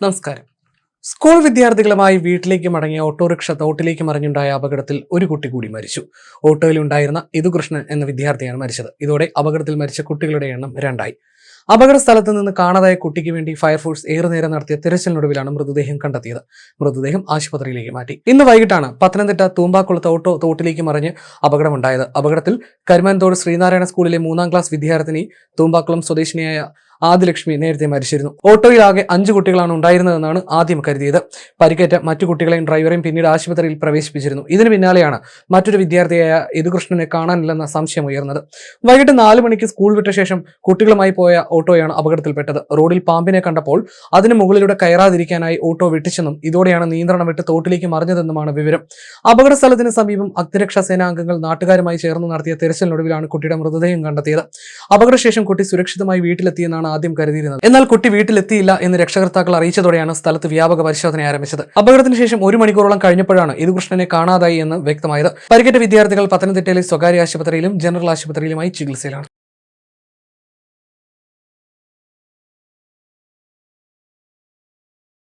നമസ്കാരം. സ്കൂൾ വിദ്യാർത്ഥികളുമായി വീട്ടിലേക്ക് മടങ്ങിയ ഓട്ടോറിക്ഷ തോട്ടിലേക്ക് മറിഞ്ഞുണ്ടായ അപകടത്തിൽ ഒരു കുട്ടി കൂടി മരിച്ചു. ഓട്ടോയിലുണ്ടായിരുന്ന ഇതുകൃഷ്ണൻ എന്ന വിദ്യാർത്ഥിയാണ് മരിച്ചത്. ഇതോടെ അപകടത്തിൽ മരിച്ച കുട്ടികളുടെ എണ്ണം രണ്ടായി. അപകട സ്ഥലത്ത് നിന്ന് കാണാതായ കുട്ടിക്ക് വേണ്ടി ഫയർഫോഴ്സ് ഏറെ നേരം നടത്തിയ തിരച്ചിലിനൊടുവിലാണ് മൃതദേഹം കണ്ടെത്തിയത്. മൃതദേഹം ആശുപത്രിയിലേക്ക് മാറ്റി. ഇന്ന് വൈകിട്ടാണ് പത്തനംതിട്ട തൂമ്പാക്കുളത്ത് ഓട്ടോ തോട്ടിലേക്ക് മറിഞ്ഞ് അപകടമുണ്ടായത്. അപകടത്തിൽ കരിമാൻതോട് ശ്രീനാരായണ സ്കൂളിലെ മൂന്നാം ക്ലാസ് വിദ്യാർത്ഥിനി തൂമ്പാക്കുളം സ്വദേശിനിയായ ആദിലക്ഷ്മി നേരത്തെ മരിച്ചിരുന്നു. ഓട്ടോയിൽ ആകെ അഞ്ച് കുട്ടികളാണ് ഉണ്ടായിരുന്നതെന്നാണ് ആദ്യം കരുതിയത്. പരിക്കേറ്റ മറ്റു കുട്ടികളെയും ഡ്രൈവറെയും പിന്നീട് ആശുപത്രിയിൽ പ്രവേശിപ്പിച്ചിരുന്നു. ഇതിന് പിന്നാലെയാണ് മറ്റൊരു വിദ്യാർത്ഥിയായ യദുകൃഷ്ണനെ കാണാനില്ലെന്ന സംശയം ഉയർന്നത്. വൈകിട്ട് നാല് മണിക്ക് സ്കൂൾ വിട്ട ശേഷം കുട്ടികളുമായി പോയ ഓട്ടോയാണ് അപകടത്തിൽപ്പെട്ടത്. റോഡിൽ പാമ്പിനെ കണ്ടപ്പോൾ അതിന് മുകളിലൂടെ കയറാതിരിക്കാനായി ഓട്ടോ വിട്ടിച്ചെന്നും ഇതോടെയാണ് നിയന്ത്രണം വിട്ട് തോട്ടിലേക്ക് മറിഞ്ഞതെന്നുമാണ് വിവരം. അപകട സ്ഥലത്തിന് സമീപം അഗ്നിരക്ഷാ സേനാംഗങ്ങൾ നാട്ടുകാരുമായി ചേർന്ന് നടത്തിയ തെരച്ചിലിനൊടുവിലാണ് കുട്ടിയുടെ മൃതദേഹം കണ്ടെത്തിയത്. അപകടശേഷം കുട്ടി സുരക്ഷിതമായി വീട്ടിലെത്തിയെന്നാണ് ആദ്യം കരുതിയിരുന്നത്. എന്നാൽ കുട്ടി വീട്ടിലെത്തിയില്ല എന്ന് രക്ഷകർത്താക്കൾ അറിയിച്ചതോടെയാണ് സ്ഥലത്ത് വ്യാപക പരിശോധന ആരംഭിച്ചത്. അപകടത്തിന് ശേഷം ഒരു മണിക്കൂറോളം കഴിഞ്ഞപ്പോഴാണ് യദുകൃഷ്ണനെ കാണാതായി എന്ന് വ്യക്തമായത്. പരിക്കേറ്റ വിദ്യാർത്ഥികൾ പത്തനംതിട്ടയിലെ സ്വകാര്യ ആശുപത്രിയിലും ജനറൽ ആശുപത്രിയിലുമായി ചികിത്സയിലാണ്.